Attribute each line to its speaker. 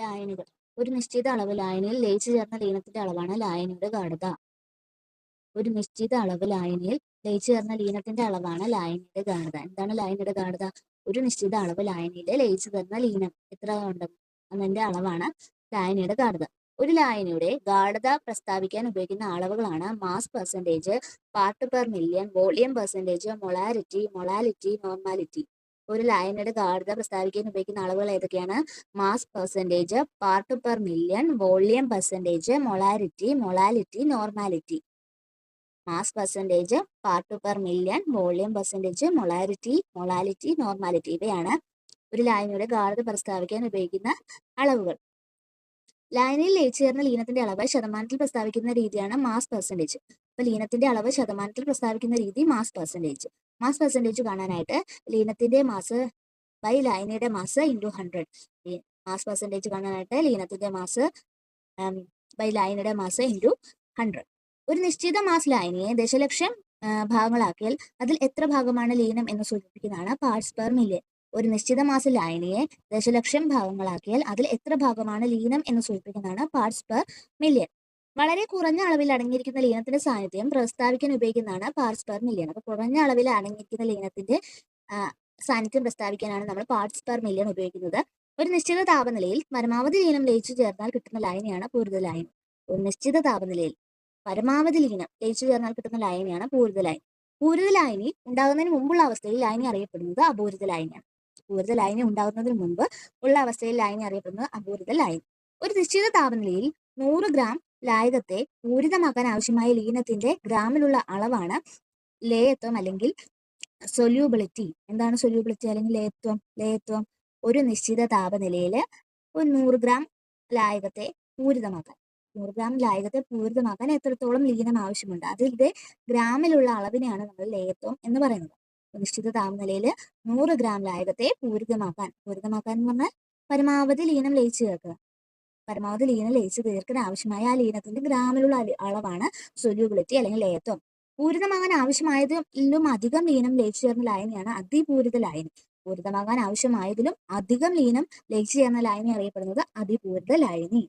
Speaker 1: ലായനികൾ. ഒരു നിശ്ചിത അളവ് ലായനിയിൽ ലയിച്ചു ചേർന്ന ലീനത്തിന്റെ അളവാണ് ലായനിയുടെ ഗാഢത. ഒരു നിശ്ചിത അളവ് ലായനിയിൽ ലയിച്ചു ചേർന്ന ലീനത്തിന്റെ അളവാണ് ലായനിയുടെ ഗാഢത. എന്താണ് ലായനിയുടെ ഗാഢത? ഒരു നിശ്ചിത അളവ് ലായനിയിൽ ലയിച്ചു ചേർന്ന ലീനം എത്ര ഉണ്ട്? എന്നതിന്റെ അളവാണ് ലായനിയുടെ ഗാഢത. ഒരു ലായനിയുടെ ഗാഢത പ്രസ്താവിക്കാൻ ഉപയോഗിക്കുന്ന അളവുകളാണ് mass percentage part per million volume percentage molarity molality normality. ഒരു ലായനിയുടെ ഗാഢത പ്രസ്താവിക്കാൻ ഉപയോഗിക്കുന്ന അളവുകൾ ഏതൊക്കെയാണ്? Mass percentage part per million volume percentage molarity molality normality mass percentage part per million volume percentage molarity molality normality ഇവയാണ് ഒരു ലായനിയുടെ ഗാഢത പ്രസ്താവിക്കാൻ ഉപയോഗിക്കുന്ന അളവുകൾ. ലായനിയിൽ ലയിച്ചു ചേർന്ന ലീനത്തിന്റെ അളവ് ശതമാനത്തിൽ പ്രസ്താവിക്കുന്ന രീതിയാണ് മാസ് പെർസെന്റേജ് അപ്പൊ ലീനത്തിന്റെ അളവ് ശതമാനത്തിൽ പ്രസ്താവിക്കുന്ന രീതി മാസ് പെർസെന്റേജ് മാസ് പെർസെന്റേജ് കാണാനായിട്ട് ലീനത്തിന്റെ mass by ലൈനയുടെ mass into hundred mass percentage കാണാനായിട്ട് ലീനത്തിന്റെ മാസ് ബൈ ലൈനയുടെ മാസ് ഇന്റു ഹൺഡ്രഡ് ഒരു നിശ്ചിത മാസ് ലായനിയെ ദശലക്ഷം ഭാഗങ്ങളാക്കിയാൽ അതിൽ എത്ര ഭാഗമാണ് ലീനം എന്ന് സൂചിപ്പിക്കുന്നതാണ് പാർട്സ് പെർ മില്യൺ ഒരു നിശ്ചിത മാസ ലായനിയെ ദശലക്ഷം ഭാഗങ്ങളാക്കിയാൽ അതിൽ എത്ര ഭാഗമാണ് ലീനം എന്ന് സൂചിപ്പിക്കുന്നതാണ് പാർട്സ് പെർ മില്യൺ വളരെ കുറഞ്ഞ അളവിൽ അടങ്ങിയിരിക്കുന്ന ലീനത്തിന്റെ സാന്നിധ്യം പ്രസ്താവിക്കാൻ ഉപയോഗിക്കുന്നതാണ് പാർട്സ് പെർ മില്യൺ അപ്പൊ കുറഞ്ഞ അളവിൽ അടങ്ങിയിരിക്കുന്ന ലീനത്തിന്റെ സാന്നിധ്യം പ്രസ്താവിക്കാനാണ് നമ്മൾ പാർട്സ് പെർ മില്യൺ ഉപയോഗിക്കുന്നത്. ഒരു നിശ്ചിത താപനിലയിൽ പരമാവധി ലീനം ലയിച്ചു ചേർന്നാൽ കിട്ടുന്ന ലായനിയാണ് പൂരിത ലൈൻ ഒരു നിശ്ചിത താപനിലയിൽ പരമാവധി ലീനം ലയിച്ചു ചേർന്നാൽ കിട്ടുന്ന ലായനിയാണ് പൂരിത ലൈൻ പൂരിത ലൈനി ഉണ്ടാകുന്നതിന് മുമ്പുള്ള അവസ്ഥയിൽ ലൈനി അറിയപ്പെടുന്നത് അപൂരിത ലൈനാണ് പൂരിത ലൈനി ഉണ്ടാകുന്നതിന് മുമ്പ് ഉള്ള അവസ്ഥയിൽ ലൈനി അറിയപ്പെടുന്നത് അപൂരിത ലൈൻ ഒരു നിശ്ചിത താപനിലയിൽ നൂറ് ഗ്രാം ലായകത്തെ പൂരിതമാക്കാൻ ആവശ്യമായ ലീനത്തിന്റെ ഗ്രാമിലുള്ള അളവാണ് ലേയത്വം അല്ലെങ്കിൽ സൊല്യൂബിലിറ്റി എന്താണ് സൊല്യൂബിലിറ്റി അല്ലെങ്കിൽ ലേയത്വം? ലേയത്വം ഒരു നിശ്ചിത താപനിലയിൽ ഒരു നൂറ് ഗ്രാം ലായകത്തെ പൂരിതമാക്കാൻ. നൂറ് ഗ്രാം ലായകത്തെ പൂരിതമാക്കാൻ എത്രത്തോളം ലീനം ആവശ്യമുണ്ട്? അതിന്റെ ഗ്രാമിലുള്ള അളവിനെയാണ് നമ്മൾ ലേയത്വം എന്ന് പറയുന്നത്. നിശ്ചിത താപനിലയിൽ നൂറ് ഗ്രാം ലായകത്തെ പൂരിതമാക്കാൻ. പൂരിതമാക്കാൻ എന്ന് പറഞ്ഞാൽ പരമാവധി ലീനം ലയിച്ചു ചേർക്കുക പരമാവധി ലീനം ലയിച്ച് തീർക്കാൻ ആവശ്യമായ ആ ലീനത്തിന്റെ ഗ്രാമിലുള്ള അളവാണ് സൊല്യൂബിലിറ്റി അല്ലെങ്കിൽ ലേയത്വം പൂരിതമാകാൻ ആവശ്യമായതിലും അധികം ലീനം ലയിച്ചു ചേർന്ന ലായനിയാണ് അതിപൂരിത ലായനി പൂരിതമാകാൻ ആവശ്യമായതിലും അധികം ലീനം ലയിച്ചു ചേർന്ന ലായനി അറിയപ്പെടുന്നത് അതിപൂരിത ലായനി